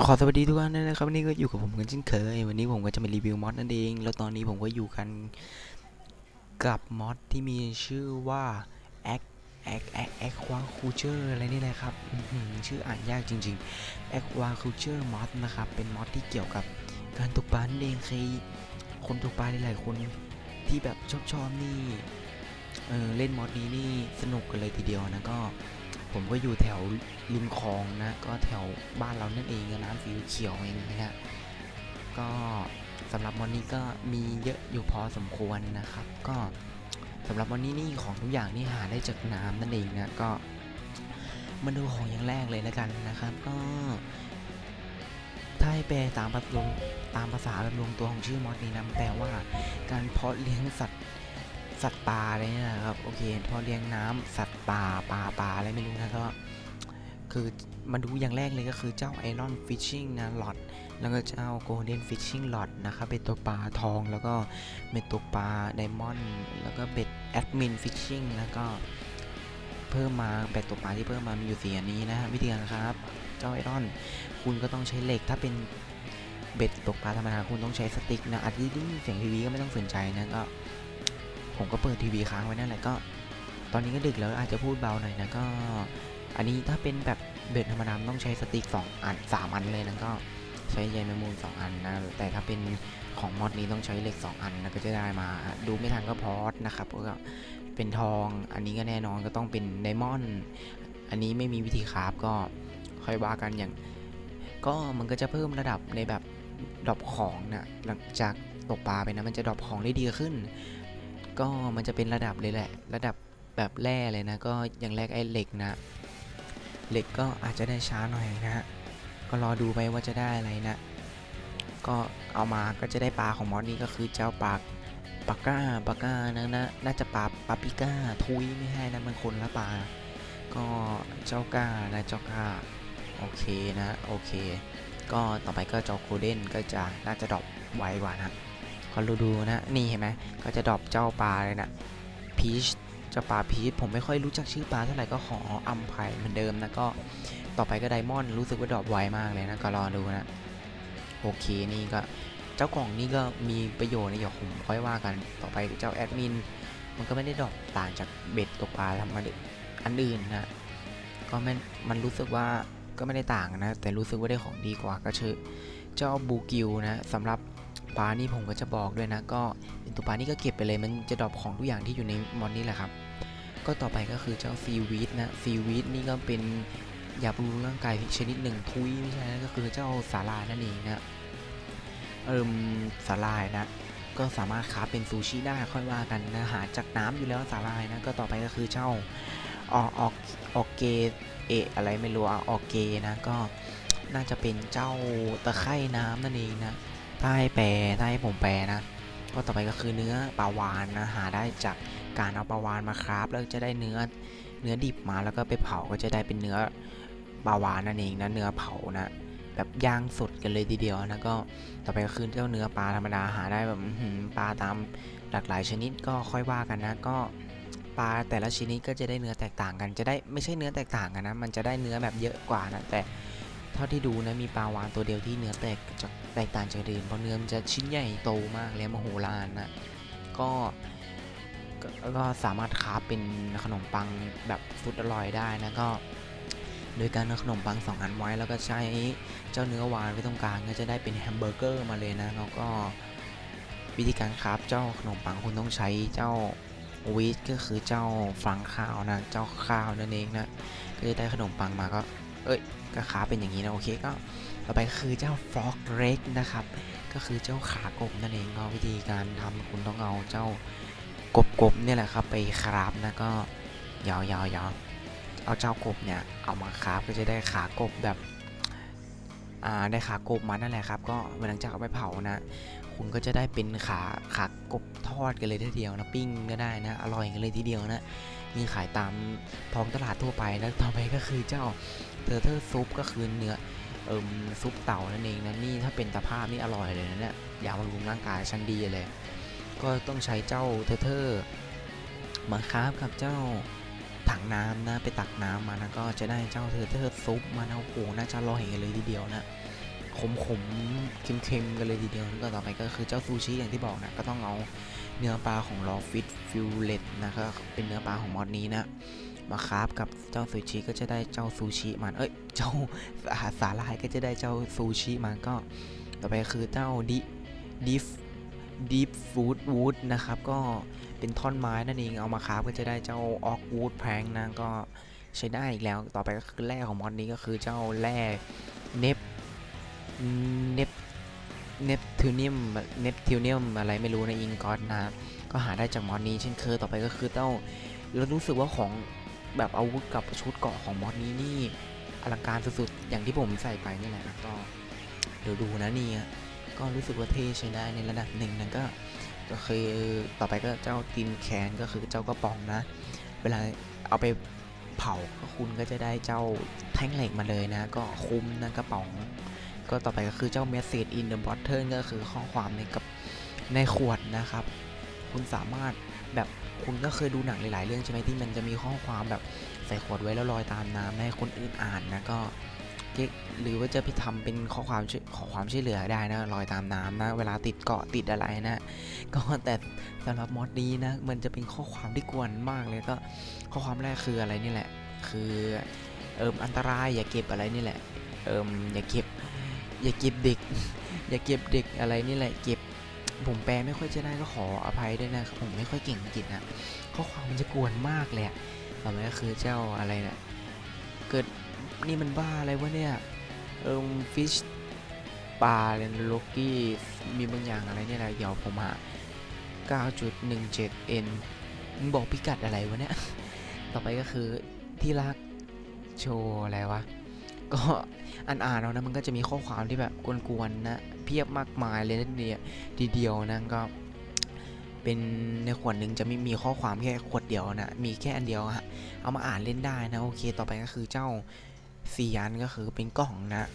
ก็ขอสวัสดีทุกท่านด้วยนะครับวันนี้ก็อยู่กับผมกันเช่นเคย วันนี้ผมก็จะมารีวิวมอดนั่นเอง แล้วตอนนี้ผมก็อยู่กันกับมอดที่มีชื่อว่า a c a c a a q u a c u l t u r e ออะไรนี่แหละครับชื่ออ่านยากจริงๆ a q u a c u l t u r e mod นะครับเป็นมอดที่เกี่ยวกับการตกปลานั่นเองใครคนตกปลาหลายๆคนที่แบบชอบชอบนี่เออเล่นมอดนี้นี่สนุกกันเลยทีเดียวนะก็ ผมก็อยู่แถวริมคลองนะก็แถวบ้านเรานั่นเองน้ำสีเขียวเองนะฮะก็สำหรับวันนี้ก็มีเยอะอยู่พอสมควรนะครับ ก็สำหรับวันนี้นี่ของทุกอย่างนี่หาได้จากน้ำนั่นเองนะก็มาดูของอย่างแรกเลยแล้วกันนะครับ ก็ถ้าให้แปลตามประลงตามภาษาแบบลงตัวของชื่อมอดนี้นะแปลว่าการเพาะเลี้ยงสัตว์สัตว์ป่าอะไรเนี่ยนะครับโอเคพอเลี้ยงน้ำสัตว์ ป่าปลาปลาอะไรไม่รู้นะก็คือมาดูอย่างแรกเลยก็คือเจ้าไอรอนฟิชชิ่งนะหลอดแล้วก็เจ้าโกลเด้นฟิชชิ่งหลอดนะครับเป็นตัวปลาทองแล้วก็เป็นตัวปลาไดมอนด์แล้วก็เบ็ดแอดมินฟิชชิ่งแล้วก็เพิ่มมาเบ็ดตัวปลาที่เพิ่มมามีอยู่สีอันนี้นะวิธีการครับ เจ้าไอรอน คุณก็ต้องใช้เหล็กถ้าเป็นเบ็ดตกปลาธรรมดาคุณต้องใช้สติ๊กนะอาจจะได้ยินเสียงทีวีก็ไม่ต้องสนใจนะก็ผมก็เปิดทีวีค้างไว้นั่นแหละก็ ตอนนี้ก็ดึกแล้วอาจจะพูดเบาหน่อยนะก็ อันนี้ถ้าเป็นแบบเบ็ดธรรมดาต้องใช้สติ๊ก2อัน3อันเลยนะก็ใช้ใยแมงมุม2อันนะ แต่ถ้าเป็นของมอดนี้ต้องใช้เหล็ก2อันนะก็จะได้มาดูไม่ทันก็พอสนะครับก็เป็นทองอันนี้ก็แน่นอนก็ต้องเป็นไดมอนด์อันนี้ไม่มีวิธีคราฟก็ค่อยว่ากันอย่าง ก็มันก็จะเพิ่มระดับในแบบดรอปของนะหลังจากตกปลาไปนะมันจะดรอปของได้ดีขึ้น ก็มันจะเป็นระดับเลยแหละ ระดับ แบบแร่เลยนะ ก็อย่างแรกไอ้เหล็กนะ เหล็กก็อาจจะได้ช้าหน่อยนะฮะก็รอดูไปว่าจะได้อะไรนะ ก็เอามาก็จะได้ปลาของมอสนี่ก็คือเจ้าปลาปาก้าปาก้านะนะน่าจะปลาปาปิก้าทุยไม่ใช่นะมันคนละปลาก็เจ้าก้านะเจ้าก้าโอเคนะโอเค ก็ต่อไปก็เจ้าโคเดนก็จะน่าจะดรอปไวกว่านะก็ดูดูนะนี่เห็นไหมก็จะดรอปเจ้าปลาเลยนะพีช เจ้าปลาพีชผมไม่ค่อยรู้จักชื่อปลาเท่าไหร่ก็ขออัมไพเหมือนเดิมนะก็ต่อไปก็ไดมอนด์รู้สึกว่าดรอปไวมากเลยนะก็รอดูนะโอเคนี่ก็เจ้ากล่องนี่ก็มีประโยชน์นะเดี๋ยวผมค่อยว่ากันต่อไปเจ้าแอดมินมันก็ไม่ได้ดรอปต่างจากเบ็ดตกปลาทำมาอันอื่นนะก็ไม่มันรู้สึกว่าก็ไม่ได้ต่างนะแต่รู้สึกว่าได้ของดีกว่าก็ชื่อเจ้าบูกิวนะสำหรับปลานี่ผมก็จะบอกด้วยนะ ก็เป็นตัวปลานี่ก็เก็บไปเลยมันจะดรอปของทุกอย่างที่อยู่ในมอนนี่แหละครับ ก็ต่อไปก็คือเจ้าซีวีดนะซีวีดนี่ก็เป็นยาบำรุงร่างกายชนิดหนึ่งทุยไม่ใช่นะก็คือเจ้าสาลายนั่นเองนะเอิมสาลายนะ ก็สามารถค้าเป็นซูชิได้ค่อยว่ากันนะหาจากน้ำอยู่แล้วสาลายนะก็ต่อไปก็คือเจ้าออกออกออกเกเอะอะไรไม่รู้อออกเกนะก็น่าจะเป็นเจ้าตะไคร่น้ำนั่นเองนะถ้าให้แปลถ้าให้ผมแปลนะ ก็ต่อไปก็คือเนื้อปลาวานนะหาได้จาก การเอาปลาวานมาคราฟแล้วจะได้เนื้อเนื้อดิบมาแล้วก็ไปเผาก็จะได้เป็นเนื้อปลาวานนั่นเองนะเนื้อเผานะแบบย่างสดกันเลยทีเดียวนะก็ต่อไปก็คือเจ้าเนื้อปลาธรรมดาหาได้แบบปลาตามหลากหลายชนิดก็ค่อยว่ากันนะ ก็ปลาแต่ละชนิดก็จะได้เนื้อแตกต่างกัน จะได้ไม่ใช่เนื้อแตกต่างกันนะ มันจะได้เนื้อแบบเยอะกว่านะแต่เท่าที่ดูนะมีปลาวานตัวเดียวที่เนื้อแตกจากแตกต่างจากอื่นเพราะเนื้อมันจะชิ้นใหญ่โตมากเลยมโหฬารนะก็ ก็สามารถคราเป็นขนมปังแบบฟุตอร่อยได้นะก็ โดยการเอาขนมปัง2อันไว้แล้วก็ใช้เจ้าเนื้อวานไว้ตรงกลางก็จะได้เป็นแฮมเบอร์เกอร์มาเลยนะแล้วก็วิธีการคราฟเจ้าขนมปังคุณต้องใช้เจ้าวีทก็คือเจ้าฟังข้าวนะเจ้าข้าวนั่นเองนะก็จะได้ขนมปังมาก็ เอ้ยก็คาเป็นอย่างนี้นะโอเคก็ต่อไปคือเจ้าฟลอกเร็กนะครับ ก็คือเจ้าขากบนั่นเองก็วิธีการทำคุณต้องเอาเจ้า กบกบเนี่ยแหละครับไปคราฟนะก็ยาวยาวยาวเอาเจ้ากบเนี่ยเอามาคราฟก็จะได้ขากบแบบอ่าได้ขากบมานั่นแหละครับ ก็หลังจากเอาไปเผานะ คุณก็จะได้เป็นขาขากบทอดกันเลยทีเดียวนะปิ้งก็ได้นะอร่อยกันเลยทีเดียวนะมีขายตามท้องตลาดทั่วไปนะต่อไปก็คือเจ้าเทอร์เทอร์ซุปก็คือเนื้อเอิมซุปเต่านั่นเองนะนี่ถ้าเป็นตะภาพนี่อร่อยเลยนะเนี่ยยาบำรุงร่างกายชั้นดีเลย ก็ต้องใช้เจ้าเทอร์เทอร์มาคราฟกับเจ้าถังน้ำนะไปตักน้ำมานะก็จะได้เจ้าเทอร์เทอร์ซุปมานะโอ้โหน่าจะอร่อยกันเลยทีเดียวนะขมๆเค็มๆกันเลยทีเดียวแล้วก็ต่อไปก็คือเจ้าซูชิอย่างที่บอกนะก็ต้องเอาเนื้อปลาของลอฟิตฟิลเลตนะครับเป็นเนื้อปลาของมอดนี้นะมาคราฟกับเจ้าซูชิก็จะได้เจ้าซูชิมันเอ้ยเจ้าสาลายก็จะได้เจ้าซูชิมันก็ ต่อไปคือเจ้าดิดิฟ ดิฟฟูดวูดนะครับ ก็เป็นท่อนไม้นั่นเองเอามาคราฟก็จะได้เจ้าออกวูดแพงนะก็ใช้ได้อีกแล้วต่อไปก็คือแร่ของมอดนี้ก็คือเจ้าแร่เนปเนปเนปทิวเนียมเนปทิวเนียมอะไรไม่รู้ในอิงกอสนะก็หาได้จากมอดนี้เช่นเคยต่อไปก็คือเจ้าเรารู้สึกว่าของแบบอาวุธกับชุดเกาะของมอดนี้นี่อลังการสุดๆอย่างที่ผมใส่ไปนี่แหละก็เดี๋ยวดูนะนี่ ก็รู้สึกว่าเท่ใช้ได้ในระดับหนึ่งนั่นก็ก็คือต่อไปก็เจ้าตินแคนก็คือเจ้ากระป๋องนะ เวลาเอาไปเผาก็คุณก็จะได้เจ้าแท่งเหล็กมาเลยนะ ก็คุ้มนะกระป๋อง ก็ต่อไปก็คือเจ้า message in the bottle ก็คือข้อความในกับในขวดนะครับ คุณสามารถแบบคุณก็เคยดูหนังหลาย ๆ เรื่องใช่ไหมที่มันจะมีข้อความแบบใส่ขวดไว้แล้วลอยตามน้ำให้คนอื่นอ่านนะก็ หรือว่าจะไปทำเป็นข้อความขอความช่วยเหลือได้นะลอยตามน้ำนะ เวลาติดเกาะติดอะไรนะ ก็แต่สำหรับมอดนี้นะ มันจะเป็นข้อความที่กวนมากเลยก็ข้อความแรกคืออะไรนี่แหละ คือเอิมอันตรายอย่าเก็บอะไรนี่แหละ เอิมอย่าเก็บ อย่าเก็บเด็ก อย่าเก็บเด็กอะไรนี่แหละ เก็บผมแปลไม่ค่อยจะได้ก็ขออภัยด้วยนะครับผมไม่ค่อยเก่งอังกฤษนะข้อความมันจะกวนมากเลยต่อไปก็คือเจ้าอะไรเนะี่ยเกิด นี่มันบ้าอะไรวะเนี่ย เอิมฟิชปลาเลนโลกี้ มีบางอย่างอะไรเนี่ยแหละเดี๋ยวผมหา 9.17n มึงบอกพิกัดอะไรวะเนี่ย ต่อไปก็คือที่รักโชว์อะไรวะ ก็อ่านอ่านเอานะมันก็จะมีข้อความที่แบบกวนๆนะเพียบมากมายเลยนะเดียวทีเดียวนะก็เป็นในขวดหนึ่งจะมีมีข้อความแค่ขวดเดียวนะ มีแค่อันเดียวฮะ เอามาอ่านเล่นได้นะ โอเค ต่อไปก็คือเจ้า ซียันก็คือเป็นกล่องนะ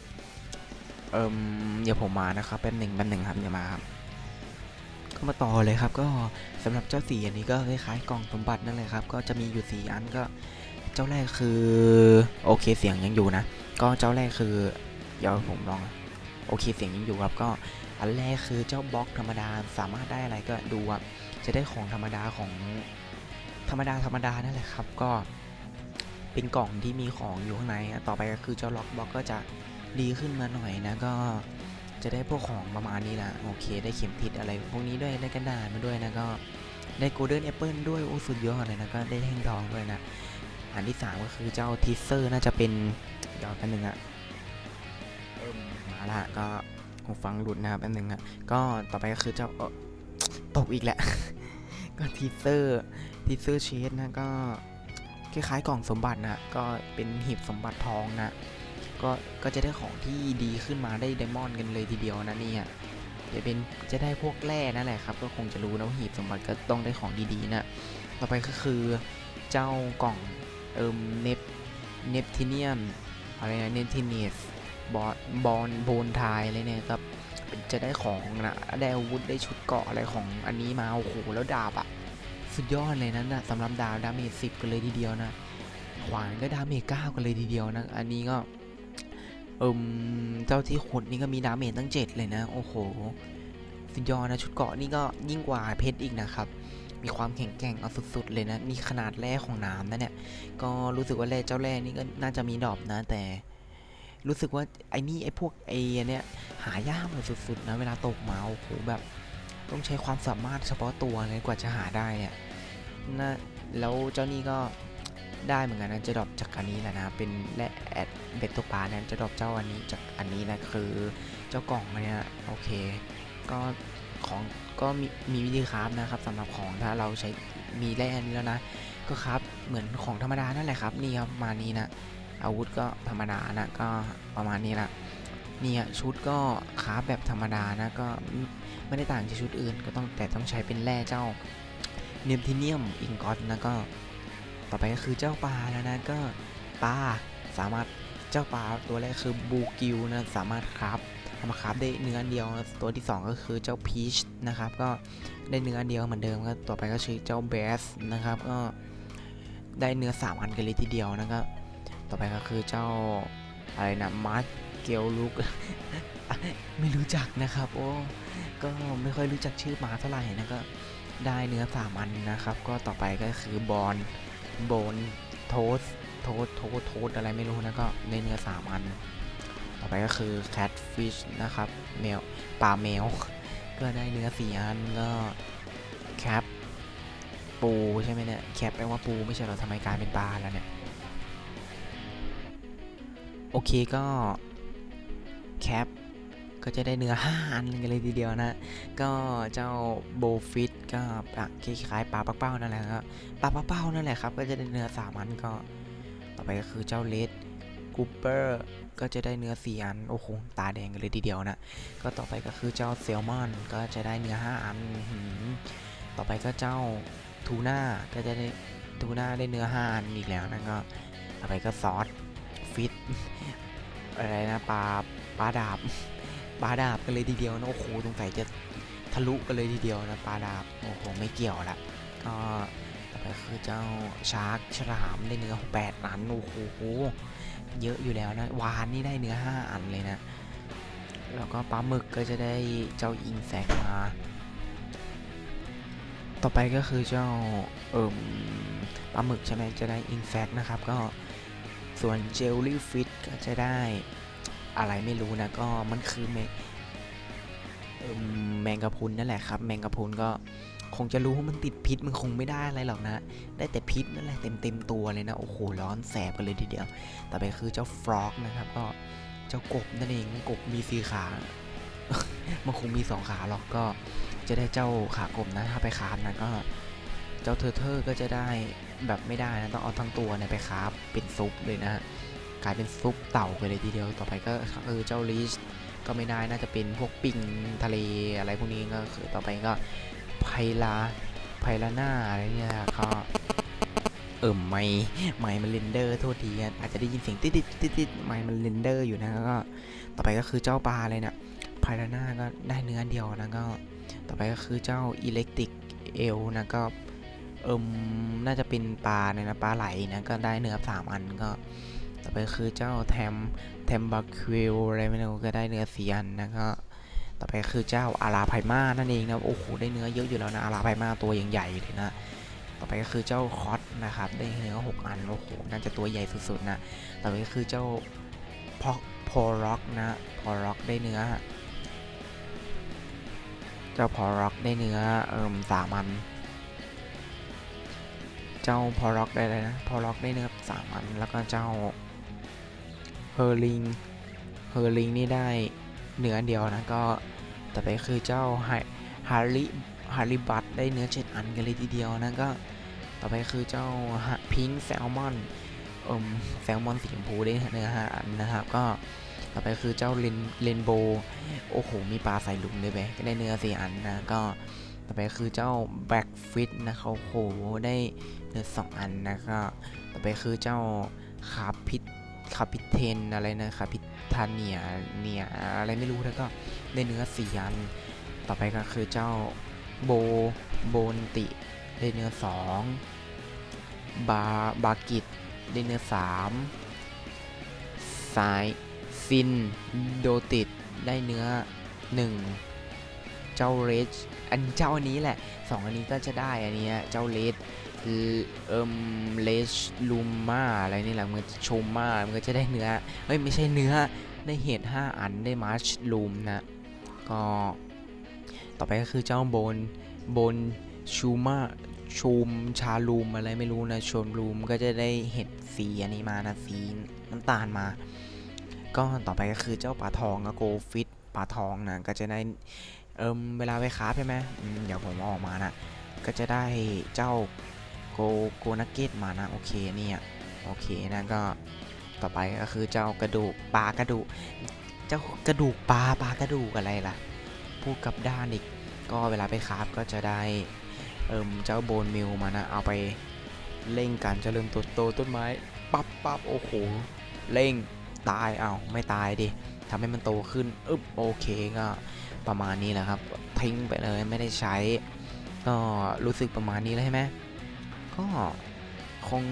เอิมเดี๋ยวผมมานะครับแป๊บหนึ่งแป๊บหนึ่งครับเดี๋ยวมาครับก็มาต่อเลยครับ ก็สำหรับเจ้าสี่อันนี้ก็คล้ายๆกล่องสมบัตินั่นเลยครับ ก็จะมีอยู่สี่อันก็เจ้าแรกคือโอเคเสียงยังอยู่นะ ก็เจ้าแรกคือเดี๋ยวผมลองโอเคเสียงยังอยู่ครับก็อันแรกคือเจ้าบล็อกธรรมดาสามารถได้อะไรก็ดูว่าจะได้ของธรรมดาของธรรมดาธรรมดานั่นแหละครับ ก็ เป็นกล่องที่มีของอยู่ข้างในต่อไปก็คือเจ้าล็อกบล็อกก็จะดีขึ้นมาหน่อยนะก็จะได้พวกของประมาณนี้ละโอเค ได้เข็มทิศอะไรพวกนี้ด้วยได้กันดาษมาด้วยนะก็ได้โกลเด้นแอปเปิลด้วยโอ้สุดยอดเลยนะก็ได้แท่งทองด้วยนะอันที่ 3 ก็คือเจ้าทิเซอร์น่าจะเป็นเดี๋ยวกันหนึ่งอะเอิ่มมาละก็หูฟังหลุดนะครับอันหนึ่งอะก็ต่อไปก็คือเจ้าตกอีกแหละก็ทิเซอร์ทิเซอร์เชดนะก็ คล้ายๆกล่องสมบัตินะก็เป็นหีบสมบัติทองนะก็ก็จะได้ของที่ดีขึ้นมาได้ไดมอนด์กันเลยทีเดียวนะเนี่ยจะเป็นจะได้พวกแร่นั่นแหละครับ ก็คงจะรู้นะว่าหีบสมบัติก็ต้องได้ของดีๆนะต่อไปก็คือเจ้ากล่องเอิมเนปเนปทิเนียมอะไรนะเนปทิเนียสบอลบอลโบนทายอะไรเนี่ยครับจะได้ของนะได้อาวุธได้ชุดเกาะอะไรของอันนี้มาโอ้โหแล้วดาบอะ สุดยอดเลยนั้นนะสำหรับดาวดาเมจสิบกันเลยทีเดียวนะ ขวานก็ดาเมจเก้ากันเลยทีเดียวนะ อันนี้ก็เอิมเจ้าที่ขุดนี่ก็มีดาเมจตั้งเจ็ดเลยนะ โอ้โห สุดยอดนะ ชุดเกาะนี่ก็ยิ่งกว่าเพชรอีกนะครับ มีความแข็งแกร่งเอาสุดๆเลยนะ นี่ขนาดแร่ของน้ำนะเนี่ย ก็รู้สึกว่าแร่เจ้าแร่นี่ก็น่าจะมีดอบนะ แต่รู้สึกว่าไอ้นี่ไอ้พวกไอ้เนี่ยหายากเลยสุดๆนะเวลาตกมาโอ้โหแบบ ต้องใช้ความสามารถเฉพาะตัวเลยกว่าจะหาได้เนี่ยนะแล้วเจ้านี่ก็ได้เหมือนกันนะจะดรอปจากอันนี้แหละนะเป็นและแอดเบ็ดตกปลาเนี่ยจะดรอปเจ้าอันนี้จากอันนี้นะคือเจ้ากล่องเนี่ยโอเค ก็ของก็มีมีวิธีคราฟนะครับสำหรับของถ้าเราใช้มีแร่อันนี้แล้วนะ ก็ครับเหมือนของธรรมดานั่นแหละครับนี่ครับมานี้นะอาวุธก็ธรรมดานะก็ประมาณนี้ละ นี่ยชุดก็คราแบบธรรมดานะก็ไม่ได้ต่างจากชุดอื่น ก็ต้องแต่ต้องใช้เป็นแร่เจ้าเนมทิเนียมอิงกอตนะก็ต่อไปก็คือเจ้าปลาแล้วนะก็ปลาสามารถเจ้าปลาตัวแรกคือบูกิวนะสามารถคราฟทำมาคราฟได้เนื้อเดียวตัวที่ 2 ก็คือเจ้าพีชนะครับก็ได้เนื้อเดียวเหมือนเดิมก็ต่อไปก็ชื่อเจ้าเบสนะครับก็ได้เนื้อ3อันกันเลยทีเดียวนะครับต่อไปก็คือเจ้าอะไรนะมัส เกลลุก ไม่รู้จักนะครับ โอ้ ก็ไม่ค่อยรู้จักชื่อหมาเท่าไหร่นะก็ได้เนื้อสามอันนะครับ ก็ต่อไปก็คือบอลโบนโทสโทสโทสโทสอะไรไม่รู้นะก็ได้เนื้อสามอัน ต่อไปก็คือแคทฟิชนะครับแมวปลาแมว ก็ได้เนื้อสี่อันก็แคปปูใช่ไหมเนี่ยแคปแปลว่าปูไม่ใช่เหรอทำไมกลายเป็นปลาแล้วเนี่ย โอเคก็ แคปก็จะได้เนื้อ5อันกันเลยทีเดียวนะ ก็เจ้าโบฟิตก็คล้ายๆปลาปักเป้านั่นแหละก็ปลาปักเป้านั่นแหละครับ ก็จะได้เนื้อสามอันก็ ต่อไปก็คือเจ้าเลดกูเปอร์ก็จะได้เนื้อสี่อัน โอ้โห ตาแดงกันเลยทีเดียวนะ ก็ต่อไปก็คือเจ้าเซลมอนก็จะได้เนื้อ5อัน ต่อไปก็เจ้าทูน่าก็จะได้ทูน่าได้เนื้อ5อันอีกแล้วนะก็ ต่อไปก็ซอสฟิตอะไรนะปลา ปลาดาบปลาดาบกันเลยทีเดียวนะโอ้โหสงสัยจะทะลุกันเลยทีเดียวนะปลาดาบโอ้โหไม่เกี่ยวละก็ต่อไปคือเจ้าชาร์กฉลามได้เนื้อ8อันโอ้โหเยอะอยู่แล้วนะวานนี่ได้เนื้อ5อันเลยนะแล้วก็ปลาหมึกก็จะได้เจ้าอินแซกมา ต่อไปก็คือเจ้าเอิ่มปลาหมึกใช่ไหมจะได้อินแซกนะครับ ก็ส่วนเจลลี่ฟิตก็จะได้ อะไรไม่รู้นะก็มันคือแมแมงกะพุนนั่นแหละครับ แมงกะพุนก็คงจะรู้ว่ามันติดพิษมันคงไม่ได้อะไรหรอกนะ ได้แต่พิษนั่นแหละเต็มเต็มตัวเลยนะโอ้โหร้อนแสบกันเลยทีเดียว ต่อไปคือเจ้าฟรอกนะครับ ก็เจ้ากบนั่นเองกบมีสีขา มันคงมีสองขาหรอกก็จะได้เจ้าขากบนะถ้าไปคาบนะก็ เจ้าเทอร์เทอร์ก็จะได้แบบไม่ได้นะต้องเอาทั้งตัวเนี่ยไปคาบเป็นซุปเลยนะฮะ กลายเป็นซุปเต่าไปเลยทีเดียวต่อไปก็คือเจ้าลิชก็ไม่ได้น่าจะเป็นพวกปิงทะเลอะไรพวกนี้ก็คือต่อไปก็ไพลาไพลาน่าอะไรเนี่ยก็เอิ่มไม่ไม่มันเรนเดอร์โทษทีอาจจะได้ยินเสียงติดติดติดติดไม่มันเรนเดอร์อยู่นะก็ต่อไปก็คือเจ้าปลาเลยเนี่ยไพลาน่าก็ได้เนื้อเดียวนะก็ต่อไปก็คือเจ้าอิเล็กทริกเอลนะก็เอิ่มน่าจะเป็นปลาเนี่ยนะปลาไหลนะก็ได้เนื้อสามอันก็ ต่อไปคือเจ้าแทมแทมบาคิวอะไรไม่รู้ก็ได้เนื้อสีอันนะก็ต่อไปคือเจ้าอาราไพมานั่นเองนะโอ้โหได้เนื้อเยอะอยู่แล้วนะอาราไพมาตัวยังใหญ่เลยนะต่อไปก็คือเจ้าคอสนะครับได้เนื้อหกอันโอ้โหน่าจะตัวใหญ่สุดๆนะต่อไปก็คือเจ้าพอกพอร็อกนะพอร็อกได้เนื้อ เจ้าพอร็อกได้เนื้อเอิมสามอันเจ้าพอร็อกได้เลยนะพอร็อกได้เนื้อสามอันแล้วก็เจ้า เฮอร์ลิงเฮอร์ลิงนี่ได้เนื้อเดียวนะก็ต่อไปคือเจ้าฮาริฮาริบัตได้เนื้อเจ็ดอันกันเลยทีเดียวนะก็ต่อไปคือเจ้าพิงแซลมอนเอ่มแซลมอนสีชมพูได้เนื้อห้าอันนะครับก็ต่อไปคือเจ้าเลนเลนโบโอ้โหมีปลาใส่หลุมด้วยไหมก็ได้เนื้อสี่อันนะก็ต่อไปคือเจ้าแบ็กฟิตนะครับโอ้โหได้เนื้อสองอันนะก็ต่อไปคือเจ้าคาพิท คาพิเทนอะไรนะคาพิทาเนียเนียอะไรไม่รู้แล้วก็ได้เนื้อสี่อัน ต่อไปก็คือเจ้าโบโบนติได้เนื้อสองบาบากิตได้เนื้อสามสายซินโดติดได้เนื้อหนึ่งเจ้าเรจอันเจ้าอันนี้แหละสองอันนี้ก็จะได้อันนี้เจ้าเลส เอิมเลสลูมาอะไรนี่แหละมันชมมามันก็จะได้เนื้อเอ้ยไม่ใช่เนื้อได้เห็ด5 อันได้มาร์ชลูมนะก็ต่อไปก็คือเจ้าโบนโบนชูมาชูมชาลูมอะไรไม่รู้นะชมลูมก็จะได้เห็ดสีอันนี้มานะสีน้ำตาลมา ก็ต่อไปก็คือเจ้าปลาทองนะโกฟิตปลาทองนะก็จะได้เอิมเวลาไปคราใช่ไหมอืมเดี๋ยวผมเอาออกมานะก็จะได้เจ้า โกโกนักเก็ตมานะโอเคเนี่ยโอเคนะก็ต่อไปก็คือเจ้ากระดูกปลากระดูกเจ้ากระดูกปลาปลากระดูกอะไรล่ะพูดกับด้านอีกก็เวลาไปคราฟก็จะได้เอิมเจ้าโบนมิลมานะเอาไปเร่งการเจริญเติบโตต้นไม้ปั๊บปั๊บโอ้โหเร่งตายเอาวไม่ตายดิทำให้มันโตขึ้นอึบโอเคก็ประมาณนี้แหละครับทิ้งไปเลยไม่ได้ใช้ก็รู้สึกประมาณนี้แล้วใช่ไหม ก็คง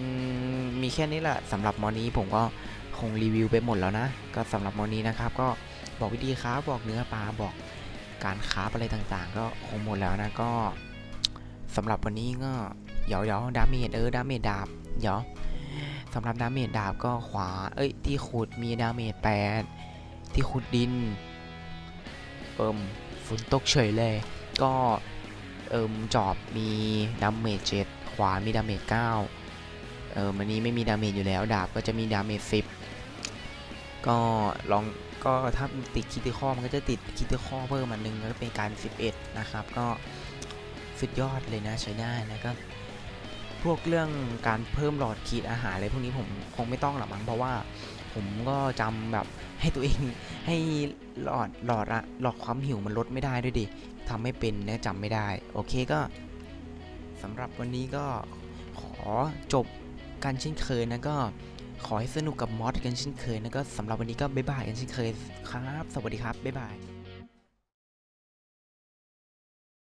มีแค่นี้แหละสำหรับมอนี้ผมก็คงรีวิวไปหมดแล้วนะ ก็สำหรับวันนี้นะครับ ก็บอกวิธีค้าบอกเนื้อปลาบอกการค้าอะไรต่างๆ ก็คงหมดแล้วนะก็สำหรับวันนี้ก็เดี๋ยวเดี๋ยวดาเมจเออดาเมจดาบเดี๋ยวสำหรับดาเมจดาบก็ขวา เอ้ย ที่ขุดมีดาเมจ8ที่ขุดดิน เอิมฝนตกเฉยเลย ก็เอิมจอบมีดาเมจ7ข วามีดาเมจ9เออมันนี้ไม่มีดาเมจอยู่แล้วดาบก็จะมีดาเมจ10 ก็ลองก็ถ้าติดคิติคอมันก็จะติดคิติคอเพิ่มมันหนึ่งก็เป็นการ 11 นะครับ ก็สุดยอดเลยนะใช้ได้นะก็พวกเรื่องการเพิ่มหลอดขีดอาหารอะไรพวกนี้ผมคงไม่ต้องหรอกมั้งเพราะว่าผมก็จำแบบให้ตัวเองให้หลอดหลอดอะหลอดความหิวมันลดไม่ได้ด้วยดิทำไม่เป็นนะจำไม่ได้ โอเคก็ สำหรับวันนี้ก็ขอจบกันเช่นเคยนะก็ขอให้สนุกกับมอสกันเช่นเคยนะก็สำหรับวันนี้ก็บ๊ายบายกันเช่นเคยครับ สวัสดีครับ บ๊ายบาย